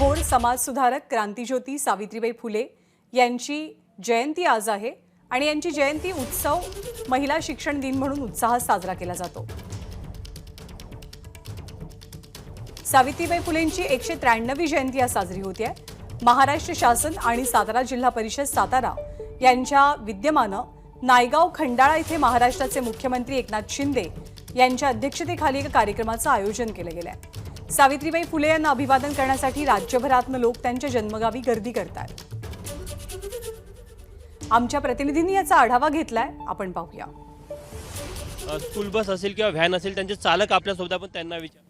थोर समाजसुधारक क्रांतीज्योती सावित्रीबाई फुले यांची जयंती आज आहे आणि यांची जयंती उत्सव महिला शिक्षण दिन म्हणून उत्साहात साजरा केला जातो. सावित्रीबाई फुलेंची एकशे त्र्याण्णवी जयंती आज साजरी होती आहे. महाराष्ट्र शासन आणि सातारा जिल्हा परिषद सातारा यांच्या विद्यमानं नायगाव खंडाळा इथे महाराष्ट्राचे मुख्यमंत्री एकनाथ शिंदे यांच्या अध्यक्षतेखाली एका कार्यक्रमाचं आयोजन केलं गेलं आहे सावित्रीबाई फुले यांना अभिवादन करण्यासाठी राज्यभरातनं लोक त्यांच्या जन्मगावी गर्दी करतात आमच्या प्रतिनिधींनी याचा आढावा घेतलाय. आपण पाहूया. स्कूल बस असेल किंवा व्हॅन असेल त्यांचे चालक आपल्यासोबत आपण त्यांना विचार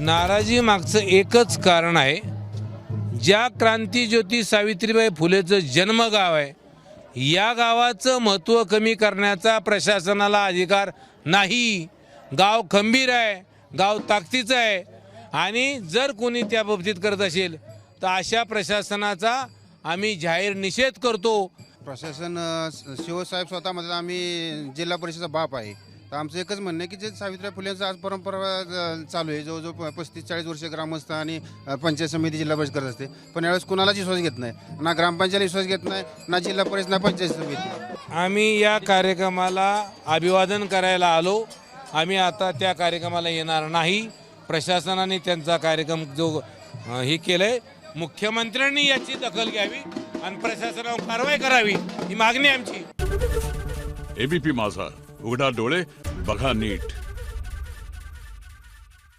नाराजी मागचं एकच कारण आहे ज्या क्रांतीज्योती सावित्रीबाई फुलेचं जन्मगाव आहे या गावाचं महत्त्व कमी करण्याचा प्रशासनाला अधिकार नाही. गाव खंबीर आहे गाव ताकदीचं आहे आणि जर कोणी त्या बाबतीत करत असेल तर अशा प्रशासनाचा आम्ही जाहीर निषेध करतो. प्रशासन शिवसाहेब स्वतः म्हणतात आम्ही जिल्हा परिषदेचा बाप आहे. तर आमचं एकच म्हणणं आहे की जे सावित्रीबाई फुलेंचं आज परंपरा चालू आहे जवळजवळ पस्तीस चाळीस वर्ष ग्रामस्थ आणि अ, पंचायत समिती जिल्हा परिषद करत असते. पण यावेळेस कुणालाच विश्वास घेत नाही. ना ग्रामपंचायत विश्वास घेत नाही ना जिल्हा परिषद ना पंचायत समिती. आम्ही या कार्यक्रमाला अभिवादन करायला आलो. आम्ही आता त्या कार्यक्रमाला येणार नाही. प्रशासनाने त्यांचा कार्यक्रम जो अ, हे केलंय मुख्यमंत्र्यांनी याची दखल घ्यावी आणि प्रशासनावर कारवाई करावी ही मागणी आहे आमची. एबीपी माझा. उघडा डोळे बघा नीट.